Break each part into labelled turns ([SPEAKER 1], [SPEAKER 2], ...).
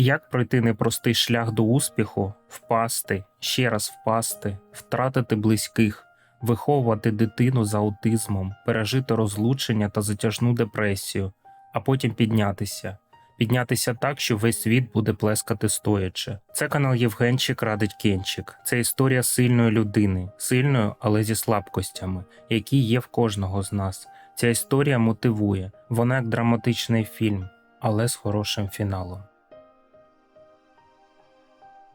[SPEAKER 1] Як пройти непростий шлях до успіху, впасти, ще раз впасти, втратити близьких, виховувати дитину з аутизмом, пережити розлучення та затяжну депресію, а потім піднятися. Піднятися так, що весь світ буде плескати стоячи. Це канал Євгенчик Радить Кенчик. Це історія сильної людини, сильної, але зі слабкостями, які є в кожного з нас. Ця історія мотивує, вона як драматичний фільм, але з хорошим фіналом.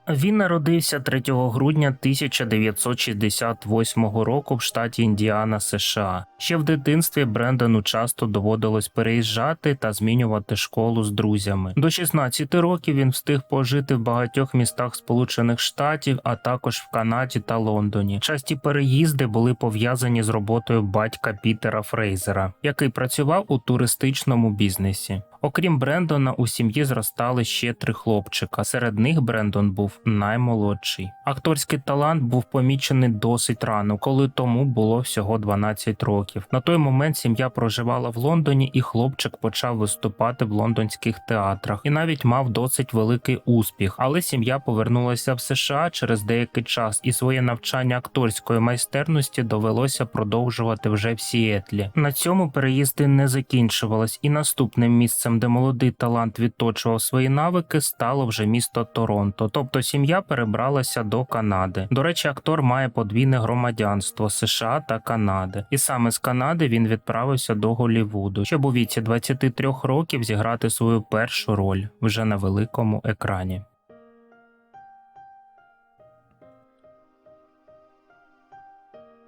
[SPEAKER 1] Він народився 3 грудня 1968 року в штаті Індіана, США. Ще в дитинстві Брендону часто доводилось переїжджати та змінювати школу з друзями. До 16 років він встиг пожити в багатьох містах Сполучених Штатів, а також в Канаді та Лондоні. Часті переїзди були пов'язані з роботою батька Пітера Фрейзера, який працював у туристичному бізнесі. Окрім Брендона, у сім'ї зростали ще три хлопчика. Серед них Брендон був наймолодший. Акторський талант був помічений досить рано, коли тому було всього 12 років. На той момент сім'я проживала в Лондоні, і хлопчик почав виступати в лондонських театрах і навіть мав досить великий успіх. Але сім'я повернулася в США через деякий час, і своє навчання акторської майстерності довелося продовжувати вже в Сіетлі. На цьому переїзди не закінчувались, і наступним місцем, де молодий талант відточував свої навики, стало вже місто Торонто. Тобто сім'я перебралася до Канади. До речі, актор має подвійне громадянство США та Канади, і саме з Канади він відправився до Голлівуду, щоб у віці 23 років зіграти свою першу роль вже на великому екрані.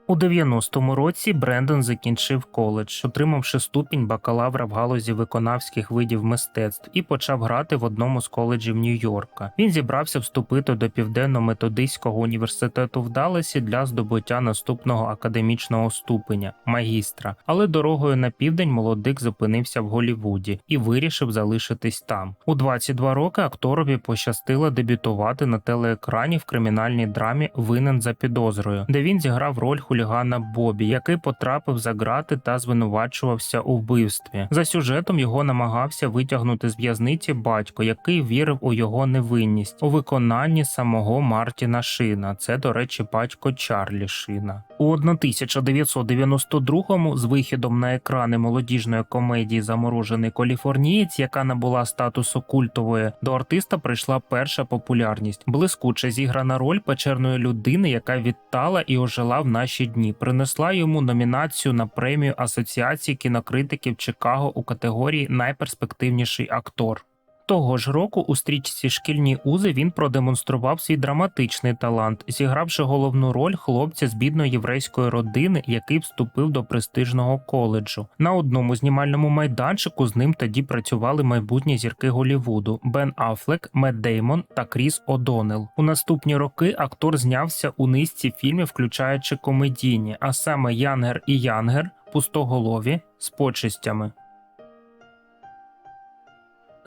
[SPEAKER 1] У 90-му році Брендон закінчив коледж, отримавши ступінь бакалавра в галузі виконавських видів мистецтв і почав грати в одному з коледжів Нью-Йорка. Він зібрався вступити до південно-методистського університету в Далласі для здобуття наступного академічного ступеня магістра. Але дорогою на південь молодик зупинився в Голлівуді і вирішив залишитись там. У 22 роки акторові пощастило дебютувати на телеекрані в кримінальній драмі Винен за підозрою, де він зіграв роль хулігана Бобі, який потрапив за грати та звинувачувався у вбивстві. За сюжетом його намагався витягнути з в'язниці батько, який вірив у його невинність у виконанні самого Мартіна Шина. Це, до речі, батько Чарлі Шина. У 1992-му з вихідом на екрани молодіжної комедії Заморожений каліфорнієць, яка набула статусу культової, до артиста прийшла перша популярність. Блискуче зіграна роль печерної людини, яка відтала і ожила в наші дні, принесла йому номінацію на премію Асоціації кінокритиків Чикаго у категорії Найперспективніший актор. Того ж року у стрічці Шкільні узи він продемонстрував свій драматичний талант, зігравши головну роль хлопця з бідної єврейської родини, який вступив до престижного коледжу. На одному знімальному майданчику з ним тоді працювали майбутні зірки Голлівуду Бен Аффлек, Мед Деймон та Кріс О'Доннелл. У наступні роки актор знявся у низці фільмів, включаючи комедійні, а саме Янгер і Янгер, Пустоголові з почистями.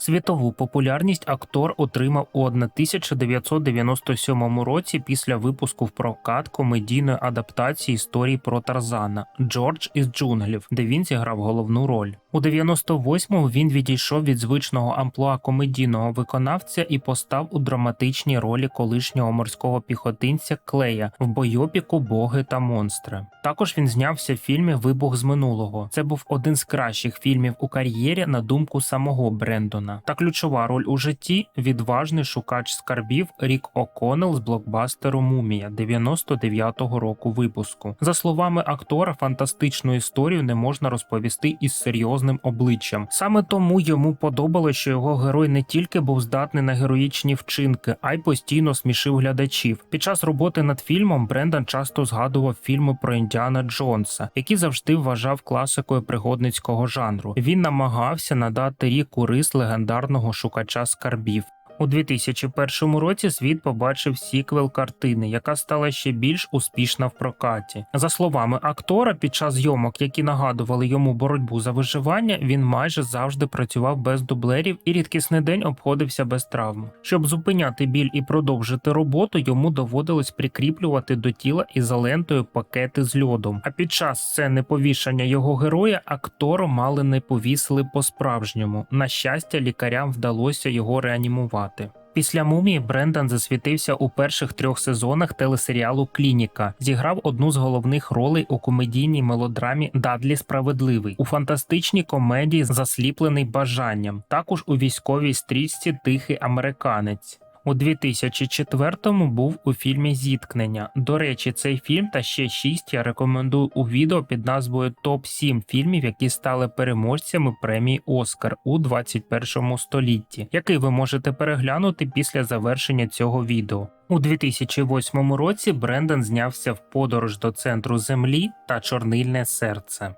[SPEAKER 1] Світову популярність актор отримав у 1997 році після випуску в прокат комедійної адаптації історії про Тарзана Джордж із джунглів, де він зіграв головну роль. У 98-му він відійшов від звичного амплуа комедійного виконавця і постав у драматичній ролі колишнього морського піхотинця Клея в бойопіку Боги та монстри. Також він знявся в фільмі Вибух з минулого. Це був один з кращих фільмів у кар'єрі на думку самого Брендона. Та ключова роль у житті відважний шукач скарбів Рік О'Коннелл з блокбастеру Мумія 99-го року випуску. За словами актора, фантастичну історію не можна розповісти із серйозним обличчям. Саме тому йому подобалося, що його герой не тільки був здатний на героїчні вчинки, а й постійно смішив глядачів. Під час роботи над фільмом Брендан часто згадував фільми про Індіана Джонса, які завжди вважав класикою пригодницького жанру. Він намагався надати ріку рис легендарного шукача скарбів. У 2001 році світ побачив сіквел картини, яка стала ще більш успішна в прокаті. За словами актора, під час зйомок, які нагадували йому боротьбу за виживання, він майже завжди працював без дублерів і рідкісний день обходився без травм. Щоб зупиняти біль і продовжити роботу, йому доводилось прикріплювати до тіла ізолентою пакети з льодом. А під час сцени повішання його героя актору мали не повісили по-справжньому. На щастя, лікарям вдалося його реанімувати. Працювати. Після мумії Брендан засвітився у перших трьох сезонах телесеріалу Клініка. Зіграв одну з головних ролей у комедійній мелодрамі Дадлі Справедливий у фантастичній комедії Засліплений бажанням, також у військовій стрічці Тихий американець. У 2004-му був у фільмі Зіткнення. До речі, цей фільм та ще шість я рекомендую у відео під назвою Топ 7 фільмів, які стали переможцями премії Оскар у 21 столітті, який ви можете переглянути після завершення цього відео. У 2008 році Брендан знявся в подорож до центру землі та чорнильне серце.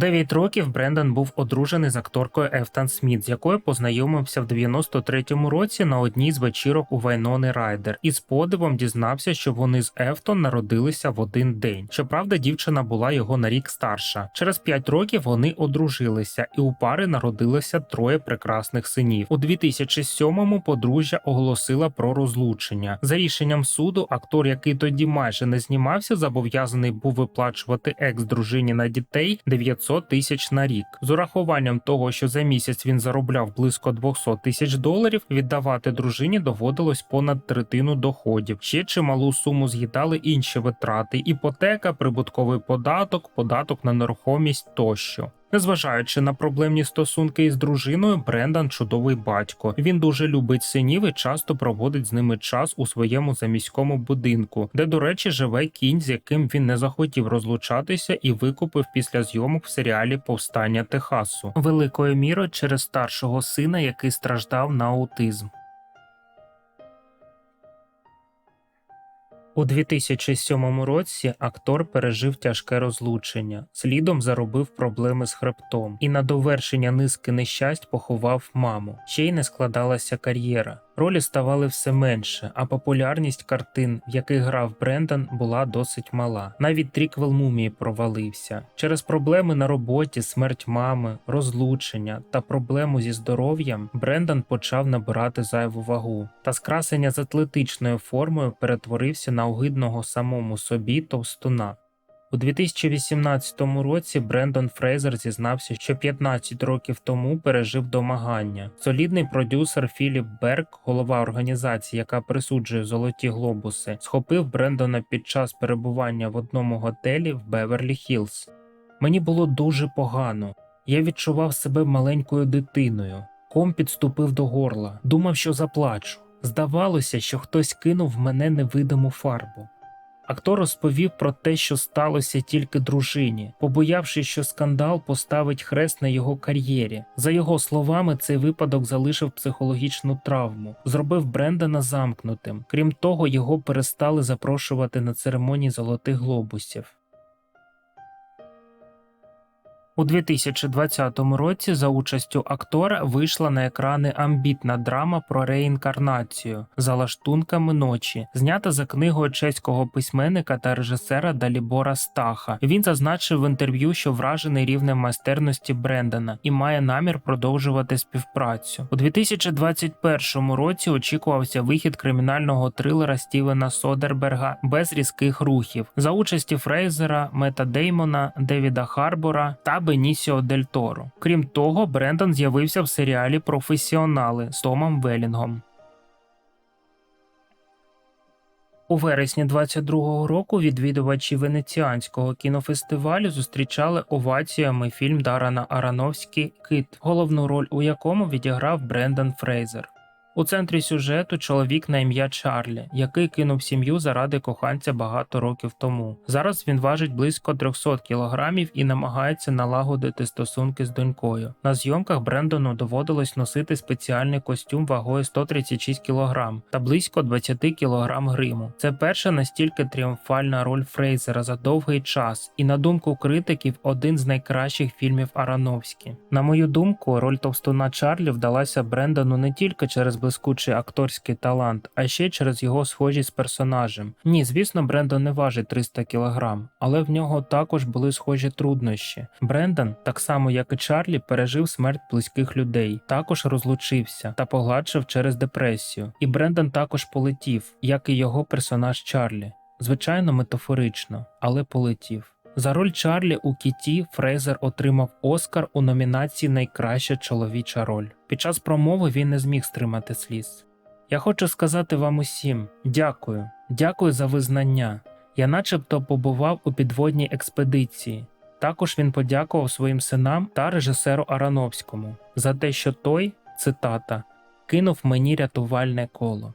[SPEAKER 1] Дев'ять років Брендан був одружений з акторкою Ефтан Сміт, з якою познайомився в 93-му році на одній з вечірок у Вайнони Райдер, і з подивом дізнався, що вони з Ефтон народилися в один день. Щоправда, дівчина була його на рік старша. Через п'ять років вони одружилися, і у пари народилося троє прекрасних синів. У 2007-му подружжя оголосила про розлучення. За рішенням суду, актор, який тоді майже не знімався, зобов'язаний був виплачувати екс-дружині на дітей 900 тисяч на рік. З урахуванням того, що за місяць він заробляв близько 200 тисяч доларів, віддавати дружині доводилось понад третину доходів. Ще чималу суму з'їдали інші витрати: іпотека, прибутковий податок, податок на нерухомість тощо. Незважаючи на проблемні стосунки із дружиною, Брендан чудовий батько. Він дуже любить синів і часто проводить з ними час у своєму заміському будинку, де, до речі, живе кінь, з яким він не захотів розлучатися і викупив після зйомок в серіалі Повстання Техасу, великою мірою через старшого сина, який страждав на аутизм. У 2007 році актор пережив тяжке розлучення, слідом заробив проблеми з хребтом і на довершення низки нещасть поховав маму. Ще й не складалася кар'єра. Ролі ставали все менше, а популярність картин, в яких грав Брендан, була досить мала. Навіть тріквел мумії провалився. Через проблеми на роботі, смерть мами, розлучення та проблему зі здоров'ям Брендан почав набирати зайву вагу. Та скрасення з атлетичною формою перетворився на огидного самому собі товстуна. У 2018 році Брендон Фрейзер зізнався, що 15 років тому пережив домагання. Солідний продюсер Філіп Берг, голова організації, яка присуджує золоті глобуси, схопив Брендона під час перебування в одному готелі в Беверлі Хіллз. Мені було дуже погано. Я відчував себе маленькою дитиною. Ком підступив до горла, думав, що заплачу. Здавалося, що хтось кинув в мене невидиму фарбу. Актор розповів про те, що сталося тільки дружині, побоявшись, що скандал поставить хрест на його кар'єрі. За його словами, цей випадок залишив психологічну травму, зробив Брендана замкнутим. Крім того, його перестали запрошувати на церемонії золотих глобусів. У 2020 році за участю актора вийшла на екрани амбітна драма про реінкарнацію за лаштунками ночі, знята за книгою чеського письменника та режисера Далібора Стаха. Він зазначив в інтерв'ю, що вражений рівнем майстерності Брендана і має намір продовжувати співпрацю. У 2021 році очікувався вихід кримінального трилера Стівена Содерберга без різких рухів за участі Фрейзера, Мета Деймона, Девіда Харбора та Бенісіо Дель Торо. Крім того, Брендан з'явився в серіалі Професіонали з Томом Велінгом. У вересні 22-го року відвідувачі венеціанського кінофестивалю зустрічали оваціями фільм Дарана Аронофський Кит, головну роль у якому відіграв Брендан Фрейзер. У центрі сюжету чоловік на ім'я Чарлі, який кинув сім'ю заради коханця багато років тому. Зараз він важить близько 300 кілограмів і намагається налагодити стосунки з донькою. На зйомках Брендону доводилось носити спеціальний костюм вагою 136 кілограм та близько 20 кілограм гриму. Це перша настільки тріумфальна роль Фрейзера за довгий час, і на думку критиків, один з найкращих фільмів Ароновські. На мою думку, роль товстуна Чарлі вдалася Брендону не тільки через блискучий акторський талант, а ще через його схожість з персонажем. Ні, звісно, Брендон не важить 300 кг, але в нього також були схожі труднощі. Брендон, так само як і Чарлі, пережив смерть близьких людей, також розлучився та погладшив через депресію. І Брендон також полетів, як і його персонаж Чарлі. Звичайно, метафорично, але полетів. За роль Чарлі у Кіті Фрейзер отримав Оскар у номінації Найкраща чоловіча роль. Під час промови він не зміг стримати сліз. Я хочу сказати вам усім дякую, дякую за визнання. Я начебто побував у підводній експедиції. Також він подякував своїм синам та режисеру Арановському за те, що той, цитата, кинув мені рятувальне коло.